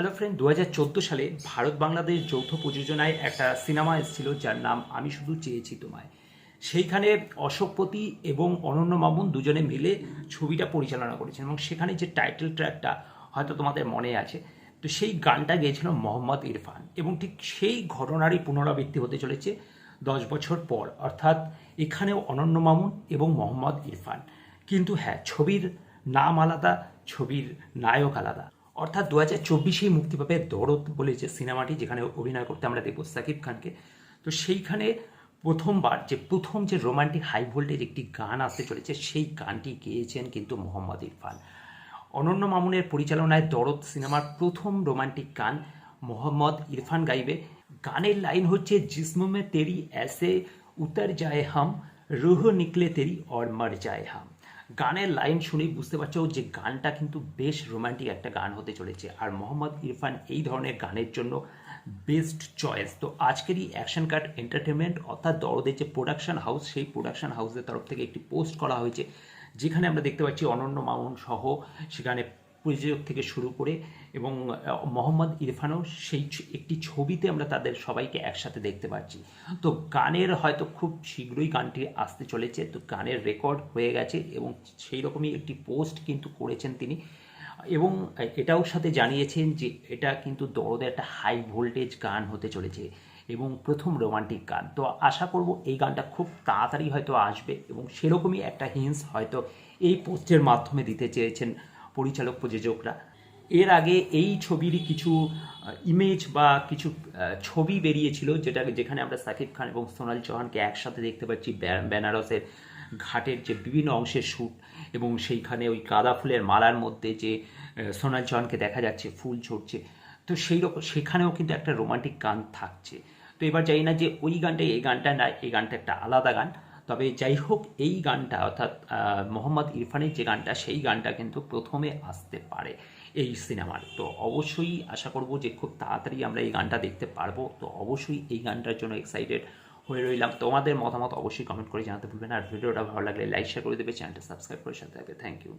Hello friend দু হাজার চোদ্দ সালে ভারত বাংলাদেশ যৌথ প্রযোজনায় একটা সিনেমা এসেছিল যার নাম আমি শুধু চেয়েছি তোমায়। সেইখানে অশোকপতি এবং অনন্য মামুন দুজনে মিলে ছবিটা পরিচালনা করেছেন এবং সেখানে যে টাইটেল ট্র্যাকটা হয়তো তোমাদের মনে আছে, তো সেই গানটা গেয়েছিল মোহাম্মদ ইরফান এবং ঠিক সেই ঘটনারই পুনরাবৃত্তি হতে চলেছে দশ বছর পর, অর্থাৎ এখানেও অনন্য মামুন এবং মোহাম্মদ ইরফান। কিন্তু হ্যাঁ ছবির নাম আলাদা, ছবির নায়ক আলাদা। অর্থাৎ দু হাজার চব্বিশেই মুক্তি পাবে দরদ বলে যে সিনেমাটি, যেখানে অভিনয় করতে আমরা দেখব সাকিব খানকে। তো সেইখানে প্রথমবার, যে প্রথম যে রোমান্টিক হাই ভোল্টেজ একটি গান আসতে চলেছে, সেই গানটি গেয়েছেন কিন্তু মোহাম্মদ ইরফান। অনন্য মামুনের পরিচালনায় দরদ সিনেমার প্রথম রোমান্টিক গান মোহাম্মদ ইরফান গাইবে। গানের লাইন হচ্ছে জিসমুমে তেরি এসে উতার যায় হাম, রুহ নিকলে তেরি অর মর যায় হাম। গানের লাইন শুনেই বুঝতে পারছ যে গানটা কিন্তু বেশ রোমান্টিক একটা গান হতে চলেছে। আর মোহাম্মদ ইরফান এই ধরনের গানের জন্য বেস্ট চয়েস তো আজকেরই অ্যাকশন কার্ড এন্টারটেনমেন্ট অর্থাৎ দরদের যে প্রোডাকশন হাউস সেই প্রোডাকশন হাউসের তরফ থেকে একটি পোস্ট করা হয়েছে, যেখানে আমরা দেখতে পাচ্ছি অনন্য মামুন সহ সেখানে প্রযোজক থেকে শুরু করে এবং মোহাম্মদ ইরফানও সেই একটি ছবিতে আমরা তাদের সবাইকে একসাথে দেখতে পাচ্ছি। তো গানের হয়তো খুব শীঘ্রই গানটি আসতে চলেছে। তো গানের রেকর্ড হয়ে গেছে এবং সেই রকমই একটি পোস্ট কিন্তু করেছেন তিনি। এবং এটাও সাথে জানিয়েছেন যে এটা কিন্তু দরদে একটা হাই ভোল্টেজ গান হতে চলেছে এবং প্রথম রোমান্টিক গান। তো আশা করব এই গানটা খুব তাড়াতাড়ি হয়তো আসবে এবং সেরকমই একটা হিন্স হয়তো এই পোস্টের মাধ্যমে দিতে চেয়েছেন পরিচালক প্রযোজকরা। এর আগে এই ছবির কিছু ইমেজ বা কিছু ছবি বেরিয়েছিল যেটা যেখানে আমরা সাকিব খান এবং সোনাল চৌহানকে একসাথে দেখতে পাচ্ছি বেনারসের ঘাটের যে বিভিন্ন অংশের শ্যুট এবং সেইখানে ওই গাঁদা ফুলের মালার মধ্যে যে সোনাল চৌহানকে দেখা যাচ্ছে, ফুল ঝরছে। তো সেই রকম, সেখানেও কিন্তু একটা রোমান্টিক গান থাকছে। তো এবার জানি না যে ওই গানটা এই গানটা না, এই গানটা একটা আলাদা গান। তবে যাই হোক এই গানটা, অর্থাৎ মোহাম্মদ ইরফানের যে গানটা, সেই গানটা কিন্তু প্রথমে আসতে পারে এই সিনেমার। তো অবশ্যই আশা করব যে খুব তাড়াতাড়ি আমরা এই গানটা দেখতে পারব। তো অবশ্যই এই গানটার জন্য এক্সাইটেড হয়ে রইলাম। তোমাদের মতামত অবশ্যই কমেন্ট করে জানাতে ভুলবেন আর ভিডিওটা ভালো লাগলে লাইক শেয়ার করে দেবে। চ্যানেলটা সাবস্ক্রাইব করে সাথে থাকবে। Thank you